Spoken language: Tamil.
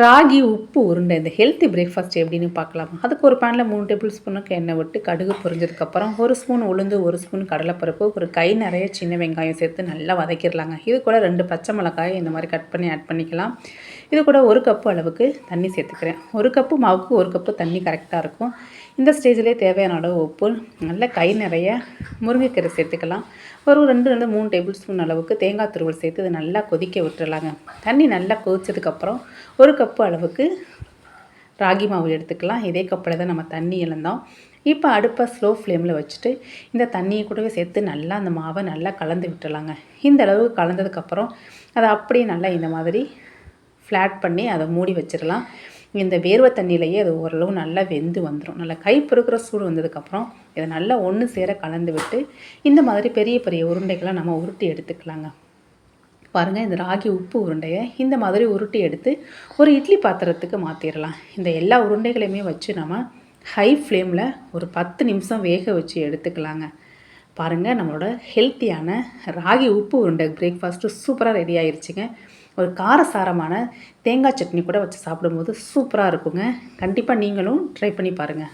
ராகி உப்பு உருண்டை இந்த ஹெல்த்தி பிரேக்ஃபாஸ்ட் எப்படின்னு பார்க்கலாம். அதுக்கு ஒரு பேனில் மூணு டேபிள் ஸ்பூனுக்கு எண்ணெய் விட்டு கடுகு பொரிஞ்சதுக்கப்புறம் ஒரு ஸ்பூன் உளுந்து ஒரு ஸ்பூன் கடலைப்பருப்பு ஒரு கை நிறைய சின்ன வெங்காயம் சேர்த்து நல்லா வதக்கிடலாங்க. இது கூட ரெண்டு பச்சை மிளகாய் இந்த மாதிரி கட் பண்ணி ஆட் பண்ணிக்கலாம். இது கூட ஒரு கப்பு அளவுக்கு தண்ணி சேர்த்துக்கிறேன். ஒரு கப்பு மாவுக்கு ஒரு கப்பு தண்ணி கரெக்டாக இருக்கும். இந்த ஸ்டேஜ்லேயே தேவையான அளவு உப்பு நல்ல கை நிறைய முருங்கைக்கீரை சேர்த்துக்கலாம். ஒரு ரெண்டு ரெண்டு மூணு டேபிள் ஸ்பூன் அளவுக்கு தேங்காய் துருவல் சேர்த்து இதை நல்லா கொதிக்க விட்டுறலாங்க. தண்ணி நல்லா கொதிச்சதுக்கப்புறம் ஒரு கப்பு அளவுக்கு ராகி மாவு எடுத்துக்கலாம். இதே கப்பில் தான் நம்ம தண்ணி இழந்தோம். இப்போ அடுப்பை ஸ்லோ ஃப்ளேமில் வச்சுட்டு இந்த தண்ணியை கூடவே சேர்த்து நல்லா அந்த மாவை நல்லா கலந்து விட்டுறலாங்க. இந்த அளவு கலந்ததுக்கப்புறம் அதை அப்படியே நல்லா இந்த மாதிரி ஃப்ளாட் பண்ணி அதை மூடி வச்சிடலாம். இந்த வேர்வை தண்ணியிலையே அது ஓரளவு நல்லா வெந்து வந்துடும் நல்லா கை பொறுக்கிற சூடு வந்ததுக்கப்புறம் இதை நல்லா ஒன்று சேர கலந்து விட்டு இந்த மாதிரி பெரிய பெரிய உருண்டைகளை நம்ம உருட்டி எடுத்துக்கலாங்க. பாருங்கள் இந்த ராகி உப்பு உருண்டையை இந்த மாதிரி உருட்டி எடுத்து ஒரு இட்லி பாத்திரத்துக்கு மாற்றிடலாம் இந்த எல்லா உருண்டைகளையுமே வச்சு நம்ம ஹை ஃப்ளேமில் ஒரு பத்து நிமிஷம் வேக வச்சு எடுத்துக்கலாங்க. பாருங்கள் நம்மளோட ஹெல்த்தியான ராகி உப்பு உருண்டை பிரேக்ஃபாஸ்ட்டு சூப்பராக ரெடி ஆகிருச்சுங்க ஒரு காரசாரமான தேங்காய் சட்னி கூட வச்சு சாப்பிடும்போது சூப்பராக இருக்குங்க. கண்டிப்பாக நீங்களும் ட்ரை பண்ணி பாருங்கள்